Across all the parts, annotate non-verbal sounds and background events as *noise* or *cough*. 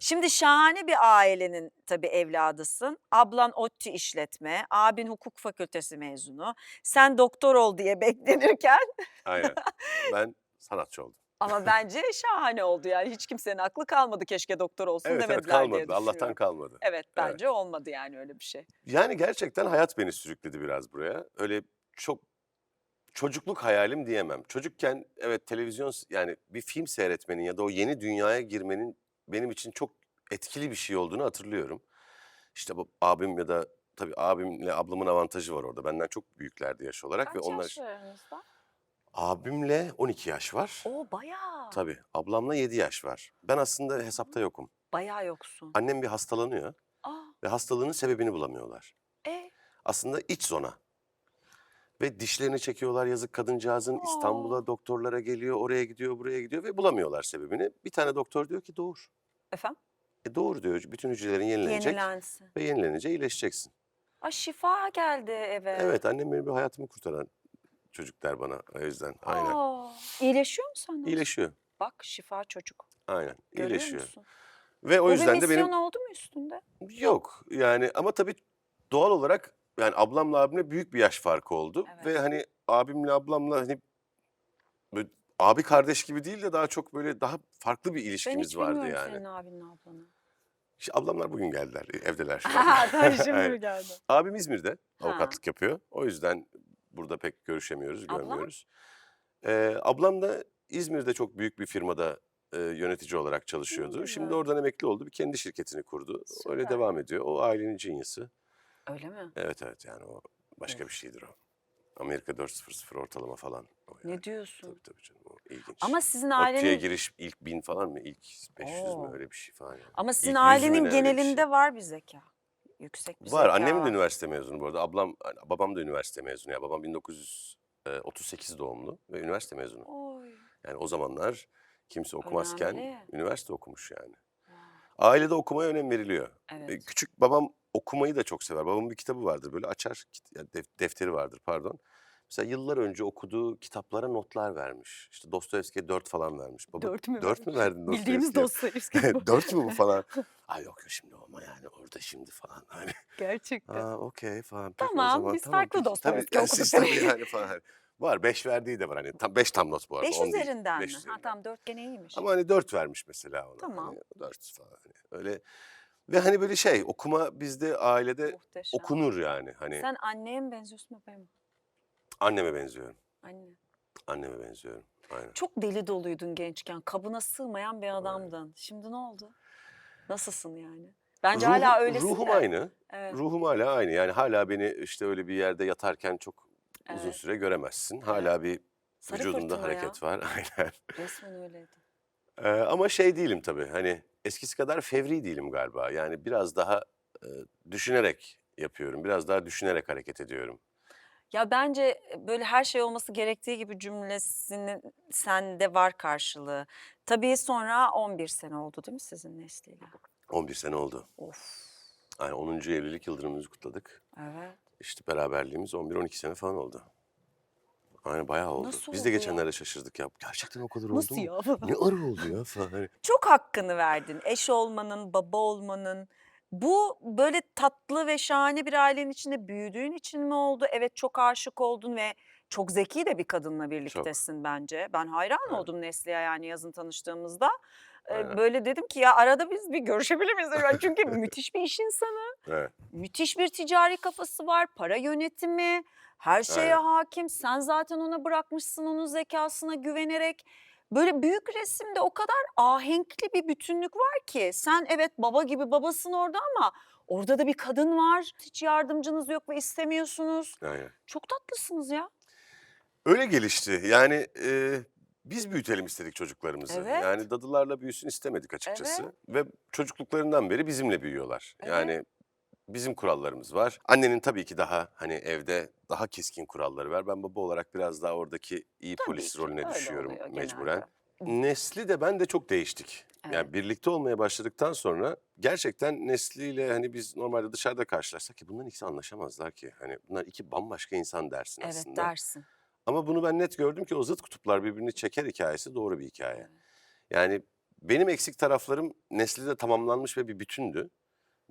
Şimdi şahane bir ailenin tabii evladısın. Ablan ODTÜ işletme, abin hukuk fakültesi mezunu. Sen doktor ol diye *laughs* beklenirken Aynen. Ben sanatçı oldum. ama bence şahane oldu yani. Hiç kimsenin aklı kalmadı keşke doktor olsun Evet evet demediler diye kalmadı. Allah'tan düşünüyorum. kalmadı. Evet bence olmadı yani öyle bir şey. Yani gerçekten hayat beni sürükledi biraz buraya. Öyle çok çocukluk hayalim diyemem. Çocukken evet televizyon yani bir film seyretmenin ya da o yeni dünyaya girmenin benim için çok etkili bir şey olduğunu hatırlıyorum. İşte bu abim ya da tabii abimle ablamın avantajı var orada. Benden çok büyüklerdi yaş olarak ve Kaç onlar yaş var aranızda? abimle 12 yaş var. Oo bayağı. Tabii ablamla 7 yaş var. Ben aslında hesapta yokum. Bayağı yoksun. Annem bir hastalanıyor Aa, ve hastalığının sebebini bulamıyorlar. e, aslında iç zona. Ve dişlerini çekiyorlar yazık kadıncağızın Aa. İstanbul'a doktorlara geliyor, oraya gidiyor, buraya gidiyor ve bulamıyorlar sebebini. Bir tane doktor diyor ki doğur. Efendim? E doğur diyor bütün hücrelerin yenilenecek Yenilensin. ve yenilenince iyileşeceksin. Aa, şifa geldi eve. Evet annem benim bir hayatımı kurtaran çocuk der bana o yüzden. Aynen. Aa, iyileşiyor mu senden? İyileşiyor. Bak şifa çocuk. Aynen. Görüyor iyileşiyor. musun? Ve o Bu yüzden bir de misyon benim oldu mu üstünde? yok yani ama tabii doğal olarak yani ablamla abimle büyük bir yaş farkı oldu Evet. ve hani abimle ablamla hani böyle abi kardeş gibi değil de daha çok böyle daha farklı bir Ben ilişkimiz hiç vardı bilmiyorum yani. senin abinle ablanı. İşte ablamlar bugün geldiler, e, evdeler şu *laughs* an. Tamam *laughs* şimdi Aynen. geldi? Abim İzmir'de Ha. avukatlık yapıyor. O yüzden burada pek görüşemiyoruz, Ablam? görmüyoruz. Ee, ablam da İzmir'de çok büyük bir firmada e, yönetici olarak çalışıyordu. Şimdi güzel. oradan emekli oldu, bir kendi şirketini kurdu. Öyle Süper. devam ediyor. O ailenin cinyası. Öyle mi? Evet evet yani o başka bir şeydir o. Amerika 4.00 ortalama falan. O yani. Ne diyorsun? Tabii tabii canım o ilginç. Ama sizin ODTÜ'ye ailenin giriş ilk bin falan mı? İlk 500 mü Oo. öyle bir şey falan. Yani. ama sizin İlk mü ailenin bir şey. genelinde var bir zeka. Yüksek bir Var. zeka Annem de var. üniversite mezunu bu arada. Ablam, babam da üniversite mezunu. Ya babam 1938 doğumlu ve üniversite mezunu. Oy. Yani o zamanlar kimse okumazken Önemli. üniversite okumuş yani. Ailede okumaya önem veriliyor. Evet. Küçük babam okumayı da çok sever. Babamın bir kitabı vardır böyle açar, ya defteri vardır pardon. Mesela yıllar önce okuduğu kitaplara notlar vermiş. İşte Dostoyevski'ye dört falan vermiş. Baba, Dört mü Dört mü verdin Bildiğimiz Dostoyevski'ye? Dostoyevski *laughs* bu. dört mü bu falan? *laughs* Ay yok yok şimdi olma yani orada şimdi falan. *laughs* Hani Gerçekten. Aa okey falan. Peki Tamam, zaman biz tamam, farklı. Dostoyevski okuduk siz tabii yani falan. hani Var beş verdiği de var hani tam beş tam not bu arada. Beş üzerinden beş mi? Ha üzerinden. tamam dört gene iyiymiş. Ama hani dört vermiş mesela ona. Tamam. Hani dört falan hani öyle. Ve hani böyle şey okuma bizde ailede Muhteşem. okunur yani. Hani Sen anneye mi benziyorsun babaya mı? anneme benziyorum. Anne. Anneme benziyorum. Aynen. Çok deli doluydun gençken. Kabına sığmayan bir adamdın. Şimdi ne oldu? Nasılsın yani? Bence Ruhum- hala öylesin Ruhum de. aynı. Evet. Ruhum hala aynı. Yani hala beni işte öyle bir yerde yatarken çok uzun Evet. süre göremezsin. Hala bir Sarı vücudumda fırtına ya. hareket var. *laughs* Aynen. Resmen öyleydi. Ee, ama şey değilim tabii hani eskisi kadar fevri değilim galiba. Yani biraz daha e, düşünerek yapıyorum. Biraz daha düşünerek hareket ediyorum. Ya bence böyle her şey olması gerektiği gibi cümlesinin sende var karşılığı. Tabii sonra 11 sene oldu değil mi sizin nesliyle? 11 sene oldu. Of. Yani 10. evlilik yıldönümümüzü kutladık. Evet. İşte beraberliğimiz 11-12 sene falan oldu. Aynen bayağı oldu. Nasıl Biz de oldu geçenlerde şaşırdık ya. Gerçekten o kadar Nasıl oldu mu? ya? *laughs* Ne ara oldu ya falan. Hani Çok hakkını verdin. Eş olmanın, baba olmanın. Bu böyle tatlı ve şahane bir ailenin içinde büyüdüğün için mi oldu? Evet çok aşık oldun ve çok zeki de bir kadınla birliktesin bence. Ben hayran Evet. oldum Nesli'ye yani yazın tanıştığımızda. Ee, Aynen. Böyle dedim ki ya arada biz bir görüşebilir miyiz? Ben çünkü *laughs* müthiş bir iş insanı. evet. Müthiş bir ticari kafası var, para yönetimi, her şeye Aynen. hakim. Sen zaten ona bırakmışsın onun zekasına güvenerek. Böyle büyük resimde o kadar ahenkli bir bütünlük var ki. Sen evet baba gibi babasın orada ama orada da bir kadın var. Hiç yardımcınız yok ve istemiyorsunuz. Aynen. Çok tatlısınız ya. Öyle gelişti. Yani e, biz büyütelim istedik çocuklarımızı. Evet. Yani dadılarla büyüsün istemedik açıkçası. Evet. Ve çocukluklarından beri bizimle büyüyorlar. Evet. Yani bizim kurallarımız var. Annenin tabii ki daha hani evde daha keskin kuralları var. Ben baba olarak biraz daha oradaki iyi Tabii polis ki, rolüne öyle düşüyorum oluyor mecburen. genelde. Nesli de ben de çok değiştik. Evet. Yani birlikte olmaya başladıktan sonra gerçekten Nesli'yle hani biz normalde dışarıda karşılaşsak ki bunların ikisi anlaşamazlar ki. Hani bunlar iki bambaşka insan dersin Evet aslında. dersin. Ama bunu ben net gördüm ki o zıt kutuplar birbirini çeker hikayesi doğru bir hikaye. Yani benim eksik taraflarım Nesli'de tamamlanmış ve bir bütündü.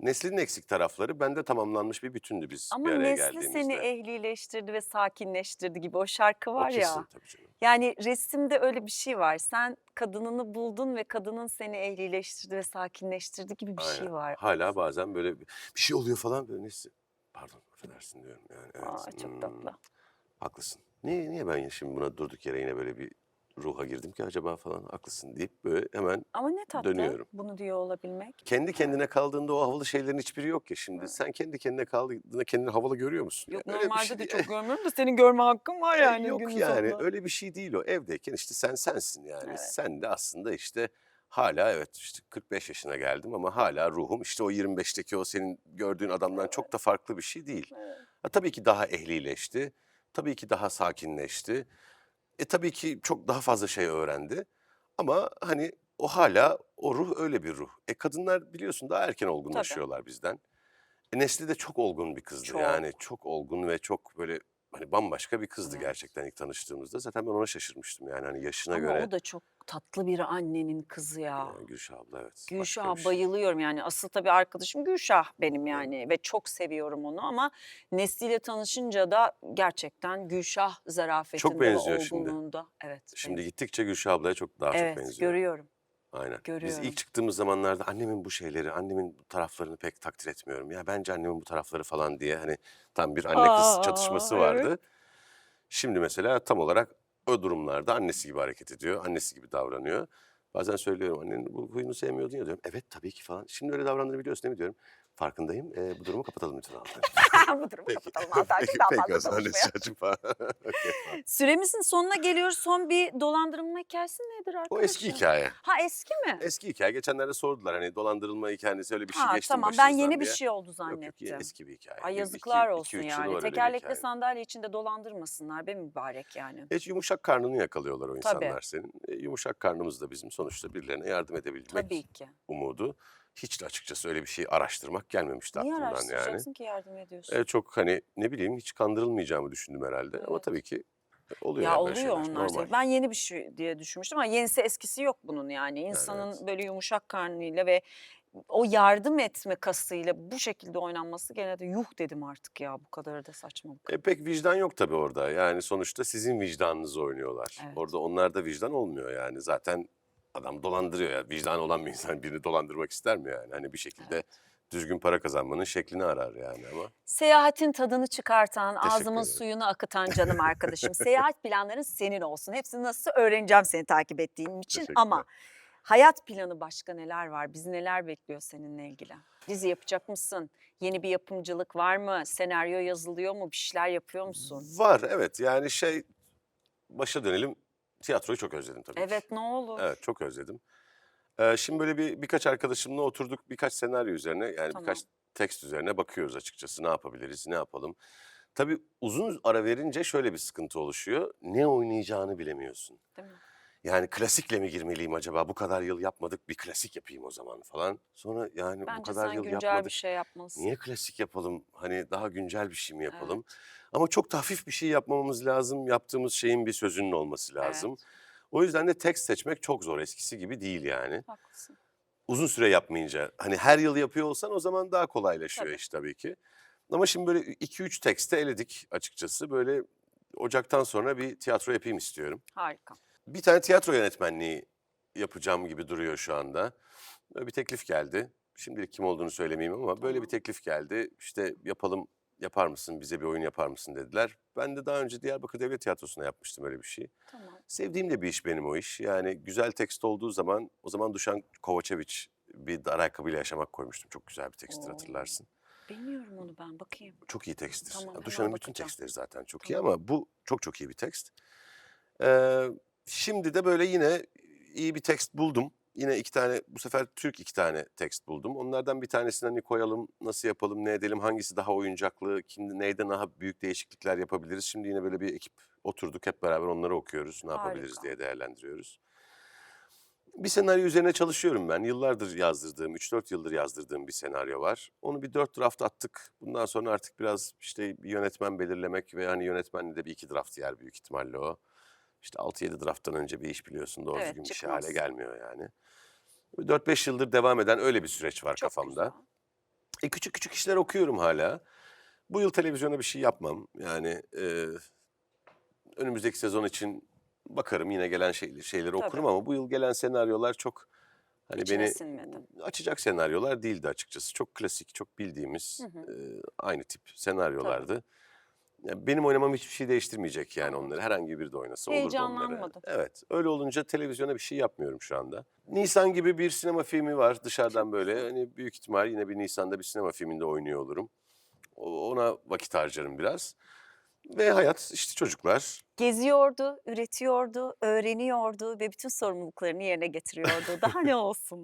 Nesli'nin eksik tarafları bende tamamlanmış bir bütündü biz Ama bir araya Nesli geldiğimizde. seni ehlileştirdi ve sakinleştirdi gibi o şarkı O var ya. kesin tabii canım. Yani resimde öyle bir şey var. Sen kadınını buldun ve kadının seni ehlileştirdi ve sakinleştirdi gibi bir şey Aynen. var. Hala bazen böyle bir bir şey oluyor falan böyle Nesli. Pardon affedersin diyorum yani. Evet. Aa, çok hmm, tatlı. haklısın. Niye, niye ben ya şimdi buna durduk yere yine böyle bir ruha girdim ki acaba falan haklısın deyip böyle hemen Ama ne tatlı dönüyorum. bunu diyor olabilmek. kendi kendine kaldığında o havalı şeylerin hiçbiri yok ya şimdi. Sen kendi kendine kaldığında kendini havalı görüyor musun? Yok öyle bir normalde şey de değil. çok görmüyorum da senin görme hakkın var yani Yok günün yani sonunda. öyle bir şey değil o. Evdeyken işte sen sensin yani. Evet. Sen de aslında işte hala evet işte 45 yaşına geldim ama hala ruhum işte o 25'teki o senin gördüğün adamdan çok da farklı bir şey değil. Evet. Ha, tabii ki daha ehlileşti. Tabii ki daha sakinleşti. E tabii ki çok daha fazla şey öğrendi. Ama hani o hala o ruh öyle bir ruh. E kadınlar biliyorsun daha erken olgunlaşıyorlar bizden. E Nesli de çok olgun bir kızdı Çok. yani çok olgun ve çok böyle hani bambaşka bir kızdı gerçekten ilk tanıştığımızda. Zaten ben ona şaşırmıştım yani hani yaşına Ama göre. o da çok tatlı bir annenin kızı ya. Yani Gülşah abla evet. başka Gülşah'a bir şey. bayılıyorum yani asıl tabii arkadaşım Gülşah benim yani ve çok seviyorum onu ama Nesli ile tanışınca da gerçekten Gülşah zarafetinde ve benziyor şimdi. olgunluğunda. Evet. Şimdi evet. gittikçe Gülşah ablaya çok daha Evet çok benziyor. görüyorum. Aynen. Biz Görüyorum. ilk çıktığımız zamanlarda annemin bu şeyleri, annemin bu taraflarını pek takdir etmiyorum. Ya bence annemin bu tarafları falan diye hani tam bir anne kız Aa, çatışması evet. vardı. Şimdi mesela tam olarak o durumlarda annesi gibi hareket ediyor, annesi gibi davranıyor. Bazen söylüyorum annenin bu huyunu sevmiyordun ya diyorum. Evet tabii ki falan. Şimdi öyle davrandığını biliyorsun değil mi diyorum. Farkındayım. Ee, bu durumu kapatalım lütfen hanımefendi. *laughs* Bu durumu Peki. kapatalım Altan. Peki, Daha peki fazla konuşmayalım. Falan. *laughs* Süremizin sonuna geliyoruz. Son bir dolandırılma hikayesi nedir arkadaşlar? O eski hikaye. Ha eski mi? Eski hikaye. Geçenlerde sordular hani dolandırılma hikayesi öyle bir şey ha geçti tamam ben yeni bir diye. şey oldu Yok zannettim. yok eski bir hikaye. Ay Bir- yazıklar iki- olsun iki, yani. bir Tekerlekli sandalye içinde dolandırmasınlar be mübarek yani. Hiç yumuşak karnını yakalıyorlar o Tabii. insanlar senin. E, yumuşak karnımız da bizim sonuçta birilerine yardım edebilmek Tabii ki. umudu. Hiç de açıkçası öyle bir şey araştırmak gelmemişti Niye aklımdan yani. araştıracaksın ki yardım ediyorsun? E, çok hani ne bileyim hiç kandırılmayacağımı düşündüm herhalde. Ama Evet. tabii ki oluyor Ya yani böyle oluyor şeyler, onlar. normal. tabii. Ben yeni bir şey diye düşünmüştüm ama yenisi eskisi yok bunun yani. İnsanın evet. böyle yumuşak karnıyla ve o yardım etme kasıyla bu şekilde oynanması gene de yuh dedim artık ya bu kadar da saçmalık. E, pek vicdan yok tabii orada. Yani sonuçta sizin vicdanınızı oynuyorlar. Evet. Orada onlarda vicdan olmuyor yani. Zaten adam dolandırıyor ya. Vicdan olan bir insan birini dolandırmak ister mi yani? Hani bir şekilde Evet. düzgün para kazanmanın şeklini arar yani ama. Seyahatin tadını çıkartan, Teşekkür ağzımın ederim. suyunu akıtan *laughs* canım arkadaşım. Seyahat planların senin olsun. Hepsini nasıl öğreneceğim seni takip ettiğim için ama hayat planı başka neler var? Bizi neler bekliyor seninle ilgili? Dizi yapacak mısın? Yeni bir yapımcılık var mı? Senaryo yazılıyor mu? Bir şeyler yapıyor musun? Var evet yani şey başa dönelim. Tiyatroyu çok özledim tabii ki. Evet ne olur. Evet çok özledim. Ee, şimdi böyle bir birkaç arkadaşımla oturduk birkaç senaryo üzerine yani Tamam. birkaç tekst üzerine bakıyoruz açıkçası ne yapabiliriz ne yapalım. Tabii uzun ara verince şöyle bir sıkıntı oluşuyor. Ne oynayacağını bilemiyorsun. Değil mi? Yani klasikle mi girmeliyim acaba? Bu kadar yıl yapmadık bir klasik yapayım o zaman falan. Sonra yani bu Bence kadar sen yıl güncel yapmadık. bir şey yapmalısın. Niye klasik yapalım? Hani daha güncel bir şey mi yapalım? Ama çok da hafif bir şey yapmamamız lazım. Yaptığımız şeyin bir sözünün olması lazım. Evet. O yüzden de tekst seçmek çok zor. Eskisi gibi değil yani. Haklısın. Uzun süre yapmayınca hani her yıl yapıyor olsan o zaman daha kolaylaşıyor Tabii. iş tabii ki. Ama şimdi böyle 2-3 tekste eledik açıkçası. Böyle Ocak'tan sonra bir tiyatro yapayım istiyorum. Harika. Bir tane tiyatro yönetmenliği yapacağım gibi duruyor şu anda. Böyle bir teklif geldi. Şimdilik kim olduğunu söylemeyeyim ama böyle bir teklif geldi. İşte yapalım, yapar mısın, bize bir oyun yapar mısın dediler. Ben de daha önce Diyarbakır Devlet Tiyatrosu'na yapmıştım öyle bir şey. Tamam. Sevdiğim de bir iş benim o iş. Yani güzel tekst olduğu zaman o zaman Duşan Kovačević bir dar ayakkabıyla yaşamak koymuştum. Çok güzel bir teksttir Oo. hatırlarsın. Bilmiyorum onu ben bakayım. Çok iyi teksttir. Tamam, Duşan'ın bütün tekstleri zaten çok iyi Tamam. ama bu çok çok iyi bir tekst. Ee, şimdi de böyle yine iyi bir tekst buldum. Yine iki tane bu sefer Türk iki tane tekst buldum. Onlardan bir tanesini hani koyalım, nasıl yapalım, ne edelim, hangisi daha oyuncaklı, kim, neyden daha büyük değişiklikler yapabiliriz. Şimdi yine böyle bir ekip oturduk hep beraber onları okuyoruz, ne yapabiliriz Harika. diye değerlendiriyoruz. Bir senaryo üzerine çalışıyorum ben. Yıllardır yazdırdığım, 3-4 yıldır yazdırdığım bir senaryo var. Onu bir 4 draft attık. Bundan sonra artık biraz işte bir yönetmen belirlemek ve hani yönetmenle de bir iki draft yer büyük ihtimalle o. İşte 6-7 drafttan önce bir iş biliyorsun doğru Evet, düzgün bir şey hale gelmiyor yani. 4-5 yıldır devam eden öyle bir süreç var Çok kafamda. güzel. E, küçük küçük işler okuyorum hala. Bu yıl televizyona bir şey yapmam. Yani e, önümüzdeki sezon için bakarım yine gelen şey, şeyleri Tabii. okurum ama bu yıl gelen senaryolar çok hani İçine beni sinmedi. açacak senaryolar değildi açıkçası. Çok klasik, çok bildiğimiz e, aynı tip senaryolardı. Ya benim oynamam hiçbir şey değiştirmeyecek yani onları. Herhangi biri de oynasa olurdu onları. Evet. Öyle olunca televizyona bir şey yapmıyorum şu anda. Nisan gibi bir sinema filmi var dışarıdan *laughs* böyle. Hani büyük ihtimal yine bir Nisan'da bir sinema filminde oynuyor olurum. O- Ona vakit harcarım biraz. Ve hayat işte çocuklar. Geziyordu, üretiyordu, öğreniyordu ve bütün sorumluluklarını yerine getiriyordu. Daha ne olsun?